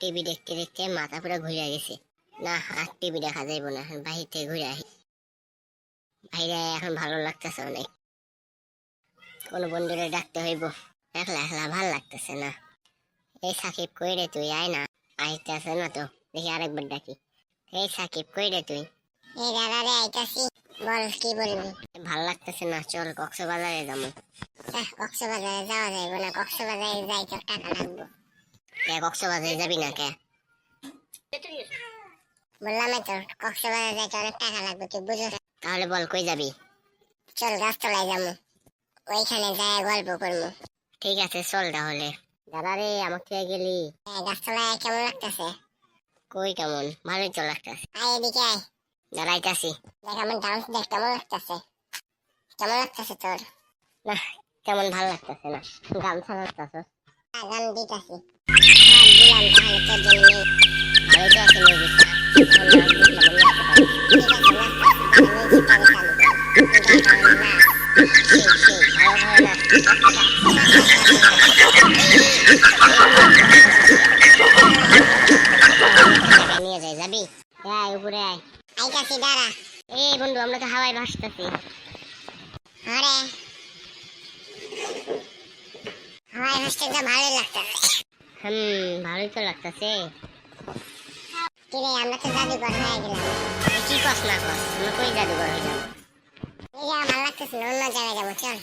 TV দেখতে দেখতে মাথা পুরো ঘুরে গেছে। না আর টিভি দেখা যাইব না এখন বাহির থেকে ঘুরে আসি বাইরে এখন ভালো লাগতেছে অনেক। কোনো বন্ধুরে ডাকতে হইব একলা একলা ভালো লাগতেছে না। এই সাকিব কই রে তুই? আয় না আইতেছে না তো দেখি আরেকবার ডাকি। এই সাকিব কই রে তুই? এই দাদা রে আইতাছি বল কি বলবি? ভালো লাগতেছে না চল কক্সবাজারে যাব। কক্সবাজারে যাওয়া যাইব না কক্সবাজারে যাই তো টাকা লাগবো। কে কক্সবাজারে যাবি না কে? বললাম তো কক্সবাজারে যাইতে অনেক টাকা লাগবে তুই বুঝো তাহলে বল কই যাবি? চল গাছতলায় যাব। ওইখানে যায় গল্প করব। ঠিক আছে চল তাহলে। দাদা রে আমার থেকে গেলি। গাছতলায় কেমন লাগতেছে? কই কেমন? ভালোই তো লাগতেছে। আয় এদিকে আয়। দাঁড়াইতাছি দেখ আমার ডান্স দেখ কেমন লাগতেছে? কেমন লাগতেছে তোর? না কেমন ভালো লাগতেছে না। গামছা লাগতেছে গান দিতাছি। উপরে আয় আইতাছি দাঁড়া এই বন্ধু আমরা তো হাওয়ায় ভাসতেছি আরে হাওয়ায় ভাসতে তো ভালোই লাগতেছে হুম ভালোই তো লাগতেছে। কিরে আমরা তো জাদুঘর হয়ে গেলাম। কি কস না কস আমরা কই জাদুঘর হয়ে যাব? এই যা ভালো লাগতেছে অন্য জায়গায় যাব চল।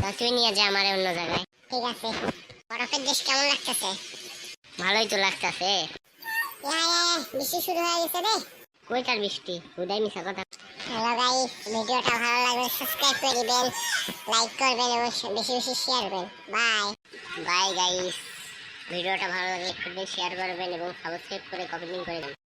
তা তুই নিয়ে যা আমারে অন্য জায়গায়। ঠিক আছে। বরফের দেশ কেমন লাগতেছে? ভালোই তো লাগতেছে। বৃষ্টি শুরু হয়ে গেছে রে। কইটার বৃষ্টি? উদয় মিশা কথা। হ্যালো গাইস ভিডিওটা ভালো লাগলে সাবস্ক্রাইব করে দিবেন লাইক করবেন এবং বেশি বেশি শেয়ার করবেন। বাই বাই গাইস ভিডিওটা ভালো লাগলে করবেন শেয়ার করবেন এবং সাবস্ক্রাইব করে কমেন্ট করে দেবেন।